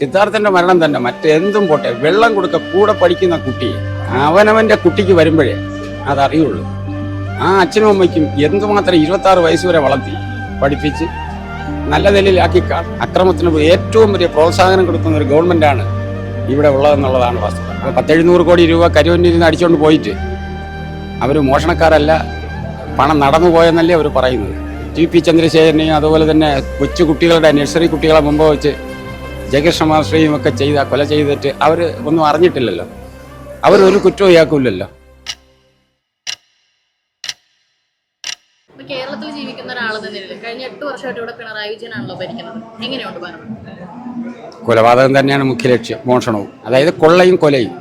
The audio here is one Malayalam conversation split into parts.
സിദ്ധാർത്ഥന്റെ മരണം തന്നെ മറ്റെന്തും പോട്ടെ. വെള്ളം കൊടുക്ക കൂടെ പഠിക്കുന്ന കുട്ടി അവനവന്റെ കുട്ടിക്ക് വരുമ്പോഴേ അതറിയുള്ളൂ. ആ അച്ഛനും അമ്മയ്ക്കും എന്തുമാത്രം ഇരുപത്തി ആറ് വയസ്സ് വരെ വളർത്തി പഠിപ്പിച്ച് നല്ല നിലയിലാക്കി അക്രമത്തിന് ഏറ്റവും വലിയ പ്രോത്സാഹനം കൊടുക്കുന്ന ഒരു ഗവൺമെന്റാണ് ഇവിടെ ഉള്ളതെന്നുള്ളതാണ് വസ്തുത അപ്പോൾ പത്തെഴുന്നൂറ് കോടി രൂപ കരുവന്നിൽ നിന്ന് അടിച്ചുകൊണ്ട് പോയിട്ട് അവർ മോഷണക്കാരല്ല പണം നടന്നു പോയെന്നല്ലേ അവർ പറയുന്നത്. ടി പി ചന്ദ്രശേഖരനെയും അതുപോലെ തന്നെ കൊച്ചു കുട്ടികളുടെ നഴ്സറി കുട്ടികളെ മുമ്പ് വെച്ച് ജയകൃഷ്ണ ഒക്കെ ചെയ്ത കൊല ചെയ്തിട്ട് അവർ ഒന്നും അറിഞ്ഞിട്ടില്ലല്ലോ. അവരൊരു കുറ്റവും ഇയാക്കൂലല്ലോ ഇപ്പൊ കേരളത്തിൽ ജീവിക്കുന്ന ഒരാൾ തന്നെയല്ലേ കഴിഞ്ഞ എട്ട് വർഷമായിട്ട് ഇവിടെ പിണറായി വിജയനാണല്ലോ ഭരിക്കുന്നത്. എങ്ങനെയുണ്ട് ഭരണം? കൊലപാതകം തന്നെയാണ് മുഖ്യ ലക്ഷ്യം മോഷണവും. അതായത് കൊള്ളയും കൊലയും.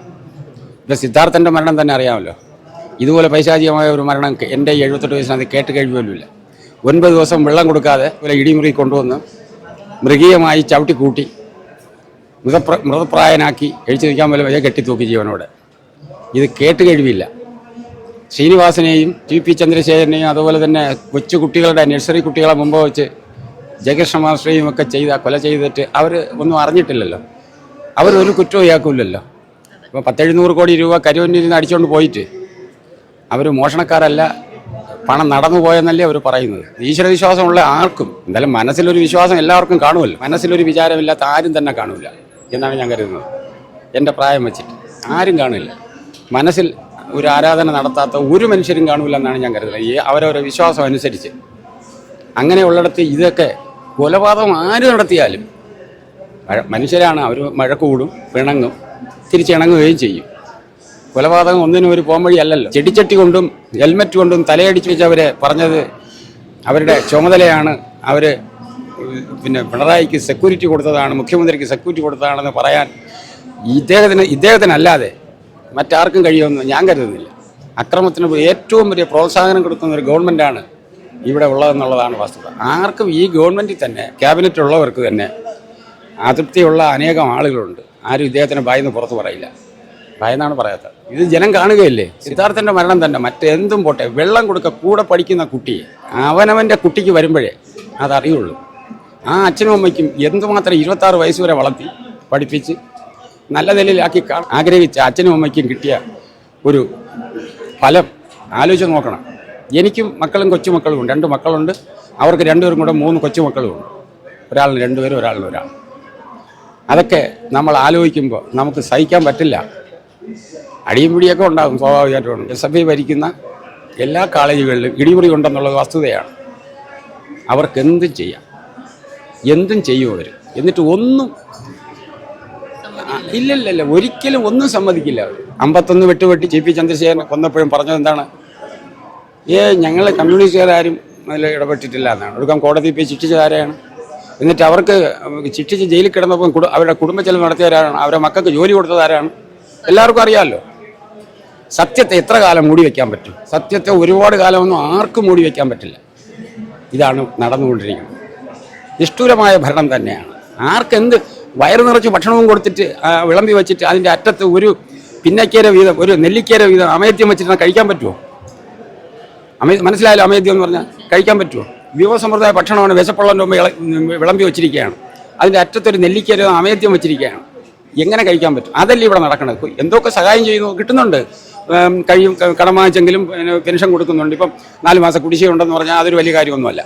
ഇപ്പൊ സിദ്ധാർത്ഥന്റെ മരണം തന്നെ അറിയാമല്ലോ. ഇതുപോലെ പൈശാചികമായ ഒരു മരണം എന്റെ എഴുപത്തെട്ട് വയസ്സിനകത്ത് കേട്ട് കഴിയുമല്ലോ ഒൻപത് ദിവസം വെള്ളം കൊടുക്കാതെ ഇടിമുറി കൊണ്ടുവന്ന് മൃഗീയമായി ചവിട്ടി കൂട്ടി മൃതപ്ര മൃതപ്രായനാക്കി എഴിച്ചു നിൽക്കാൻ പോലെ വയ്യ കെട്ടിത്തൂക്കി ജീവനോട്. ഇത് കേട്ട് കഴിവില്ല. ശ്രീനിവാസനെയും ടി പി ചന്ദ്രശേഖരനെയും അതുപോലെ തന്നെ കൊച്ചു കുട്ടികളുടെ നഴ്സറി കുട്ടികളെ മുമ്പ് വെച്ച് ജയകൃഷ്ണ മാസ്റ്ററേയും ഒക്കെ ചെയ്ത കൊല ചെയ്തിട്ട് അവർ ഒന്നും അറിഞ്ഞിട്ടില്ലല്ലോ. അവരൊരു കുറ്റവും ഇയാക്കില്ലല്ലോ ഇപ്പോൾ പത്തെഴുന്നൂറ് കോടി രൂപ കരുവന്നിൽ നിന്ന് അടിച്ചുകൊണ്ട് പോയിട്ട് അവർ മോഷണക്കാരല്ല പണം നടന്നു പോയെന്നല്ലേ അവർ പറയുന്നത്. ഈശ്വരവിശ്വാസമുള്ള ആർക്കും എന്തായാലും മനസ്സിലൊരു വിശ്വാസം എല്ലാവർക്കും കാണുമല്ലോ. മനസ്സിലൊരു വിചാരമില്ലാത്ത ആരും തന്നെ കാണൂല. എന്നാണ് ഞാൻ കരുതുന്നത്. എന്റെ പ്രായം വെച്ചിട്ട്. ആരും കാണില്ല. മനസ്സിൽ ഒരു ആരാധന നടത്താത്ത ഒരു മനുഷ്യരും കാണില്ല എന്നാണ് ഞാൻ കരുതുന്നത്. ഈ അവരവരുടെ വിശ്വാസം അനുസരിച്ച്. അങ്ങനെയുള്ളിടത്ത് ഇതൊക്കെ കൊലപാതകം ആര് നടത്തിയാലും മനുഷ്യരാണ്. അവർ മഴ കൂടും പിണങ്ങും തിരിച്ചിണങ്ങുകയും ചെയ്യും. കൊലപാതകം ഒന്നിനും ഒരു പോംവഴി അല്ലല്ലോ. ചെടിച്ചട്ടി കൊണ്ടും ഹെൽമറ്റ് കൊണ്ടും തലയടിച്ച് വെച്ച് അവരെ പറഞ്ഞത് അവരുടെ ചുമതലയാണ് അവർ പിന്നെ പിണറായിക്ക് സെക്യൂരിറ്റി കൊടുത്തതാണ് മുഖ്യമന്ത്രിക്ക് സെക്യൂരിറ്റി കൊടുത്തതാണെന്ന് പറയാൻ ഇദ്ദേഹത്തിന് ഇദ്ദേഹത്തിനല്ലാതെ മറ്റാർക്കും കഴിയുമെന്ന് ഞാൻ കരുതുന്നില്ല. അക്രമത്തിന് ഏറ്റവും വലിയ പ്രോത്സാഹനം കൊടുക്കുന്ന ഒരു ഗവൺമെന്റാണ് ഇവിടെ ഉള്ളതെന്നുള്ളതാണ് വസ്തുത ആർക്കും ഈ ഗവൺമെന്റിൽ തന്നെ ക്യാബിനറ്റ് ഉള്ളവർക്ക് തന്നെ അതൃപ്തിയുള്ള അനേകം ആളുകളുണ്ട്. ആരും ഇദ്ദേഹത്തിന് ഭയന്ന് പുറത്ത് പറയില്ല. ഭയന്നാണ് പറയാത്തത്. ഇത് ജനം കാണുകയല്ലേ? സിദ്ധാർത്ഥന്റെ മരണം തന്നെ മറ്റെന്തും പോട്ടെ വെള്ളം കൊടുക്ക കൂടെ പഠിക്കുന്ന കുട്ടിയെ അവനവന്റെ കുട്ടിക്ക് വരുമ്പോഴേ അതറിയുള്ളൂ. ആ അച്ഛനും അമ്മയ്ക്കും എന്തുമാത്രം ഇരുപത്തി ആറ് വയസ്സ് വരെ വളർത്തി പഠിപ്പിച്ച് നല്ല നിലയിലാക്കി ആഗ്രഹിച്ച അച്ഛനും അമ്മയ്ക്കും കിട്ടിയ ഒരു ഫലം ആലോചിച്ച് നോക്കണം. എനിക്കും മക്കളും കൊച്ചുമക്കളും ഉണ്ട് രണ്ട് മക്കളുണ്ട്. അവർക്ക് രണ്ടുപേരും കൂടെ മൂന്ന് കൊച്ചുമക്കളും ഉണ്ട് ഒരാളിന് രണ്ടുപേരും ഒരാളിന് ഒരാൾ. അതൊക്കെ നമ്മൾ ആലോചിക്കുമ്പോൾ നമുക്ക് സഹിക്കാൻ പറ്റില്ല. അടിയും പിടിയൊക്കെ ഉണ്ടാകും സ്വാഭാവികമായിട്ടും. എസ് എഫ് ഐ ഭരിക്കുന്ന എല്ലാ കോളേജുകളിലും ഇടിമുറി ഉണ്ടെന്നുള്ളത് വസ്തുതയാണ്. അവർക്ക് എന്തും ചെയ്യാം. എന്തും ചെയ്യും അവർ എന്നിട്ട് ഒന്നും ഇല്ലില്ലല്ല ഒരിക്കലും ഒന്നും സമ്മതിക്കില്ല അവർ അമ്പത്തൊന്ന് വെട്ടുവെട്ടി ജെ പി ചന്ദ്രശേഖരൻ കൊന്നപ്പോഴും പറഞ്ഞത് എന്താണ്? ഏ ഞങ്ങൾ കമ്മ്യൂണിസ്റ്റുകാരും അതിൽ ഇടപെട്ടിട്ടില്ല എന്നാണ്. ഒടുക്കം കോടതി പോയി ശിക്ഷിച്ചതാരാണ് എന്നിട്ട് അവർക്ക് ശിക്ഷിച്ച് ജയിലിൽ കിടന്നപ്പോൾ അവരുടെ കുടുംബ ചെലവ് നടത്തിയവരാണ് അവരുടെ മക്കൾക്ക് ജോലി കൊടുത്തത് ആരാണ്? എല്ലാവർക്കും അറിയാമല്ലോ സത്യത്തെ എത്ര കാലം മൂടി വയ്ക്കാൻ പറ്റും? സത്യത്തെ ഒരുപാട് കാലമൊന്നും ആർക്കും മൂടി വയ്ക്കാൻ പറ്റില്ല. ഇതാണ് നടന്നുകൊണ്ടിരിക്കുന്നത്. നിഷ്ഠൂരമായ ഭരണം തന്നെയാണ്. ആർക്കെന്ത് വയറു നിറച്ച് ഭക്ഷണവും കൊടുത്തിട്ട് വിളമ്പി വെച്ചിട്ട് അതിന്റെ അറ്റത്ത് ഒരു പിന്നക്കേര വീതം ഒരു നെല്ലിക്കേര വീതം അമേദ്യം വെച്ചിട്ട് കഴിക്കാൻ പറ്റുമോ അമേ മനസ്സിലായാലും അമേദ്യം എന്ന് പറഞ്ഞാൽ കഴിക്കാൻ പറ്റുമോ വിഭവസമൃദ്ധമായ ഭക്ഷണമാണ് വിശപ്പുള്ളതിന്റെ മുമ്പ് വിളമ്പി വെച്ചിരിക്കുകയാണ്. അതിന്റെ അറ്റത്തൊരു നെല്ലിക്കേര അമേദ്യം വെച്ചിരിക്കുകയാണ്. എങ്ങനെ കഴിക്കാൻ പറ്റും? അതല്ലേ ഇവിടെ നടക്കണത്. എന്തൊക്കെ സഹായം ചെയ്യുന്നു കിട്ടുന്നുണ്ട്. കഴിയും കടം വാങ്ങിച്ചെങ്കിലും പെൻഷൻ കൊടുക്കുന്നുണ്ട്. ഇപ്പം നാല് മാസം കുടിശ്ശിക ഉണ്ടെന്ന് പറഞ്ഞാൽ അതൊരു വലിയ കാര്യമൊന്നുമല്ല.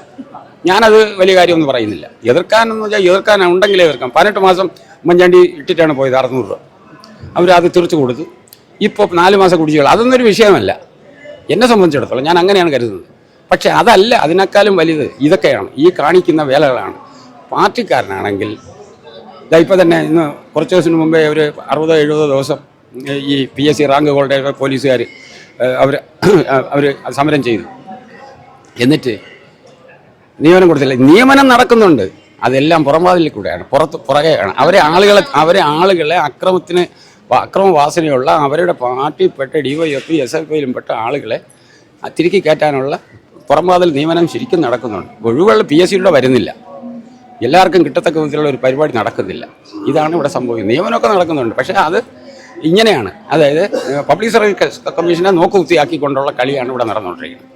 ഞാനത് വലിയ കാര്യമൊന്നും പറയുന്നില്ല. എതിർക്കാനെന്ന് വെച്ചാൽ എതിർക്കാൻ ഉണ്ടെങ്കിലേ എതിർക്കാം. പതിനെട്ട് മാസം ഉമ്മൻചാണ്ടി ഇട്ടിട്ടാണ് പോയത് അറുന്നൂറ് രൂപ. അവരത് തിരിച്ചു കൊടുത്തു. ഇപ്പോൾ നാല് മാസം കുടിച്ചുകൾ അതൊന്നും ഒരു വിഷയമല്ല. എന്നെ സംബന്ധിച്ചിടത്തോളം ഞാൻ അങ്ങനെയാണ് കരുതുന്നത്. പക്ഷെ അതല്ല അതിനേക്കാളും വലുത് ഇതൊക്കെയാണ്. ഈ കാണിക്കുന്ന വേലകളാണ്. പാർട്ടിക്കാരനാണെങ്കിൽ ഇപ്പം തന്നെ ഇന്ന് കുറച്ച് ദിവസത്തിന് മുമ്പേ ഒരു അറുപതോ എഴുപതോ ദിവസം ഈ P S C rank holder പോലീസുകാർ അവർ അവർ സമരം ചെയ്തു. എന്നിട്ട് നിയമനം കൊടുത്തില്ല. നിയമനം നടക്കുന്നുണ്ട്. അതെല്ലാം പുറംവാതിലിൽ കൂടെയാണ്. പുറത്ത് പുറകെയാണ് അവരെ ആളുകളെ അവരെ ആളുകളെ അക്രമത്തിന് അക്രമവാസനയുള്ള അവരുടെ പാർട്ടിയിൽപ്പെട്ട D Y F S F ഐയിലും പെട്ട ആളുകളെ തിരുക്കി കയറ്റാനുള്ള പുറംവാതിൽ നിയമനം ശരിക്കും നടക്കുന്നുണ്ട്. ഒഴിവുകൾ പി എസ് സിയുടെ വരുന്നില്ല. എല്ലാവർക്കും കിട്ടത്തക്ക വിധത്തിലുള്ള ഒരു പരിപാടി നടക്കുന്നില്ല. ഇതാണ് ഇവിടെ സംഭവിക്കുന്നത്. നിയമനമൊക്കെ നടക്കുന്നുണ്ട്. പക്ഷേ അത് ഇങ്ങനെയാണ്. അതായത് പബ്ലിക് സർവീസ് കമ്മീഷനെ നോക്കുകുത്തിയാക്കിക്കൊണ്ടുള്ള കളിയാണ് ഇവിടെ നടന്നുകൊണ്ടിരിക്കുന്നത്.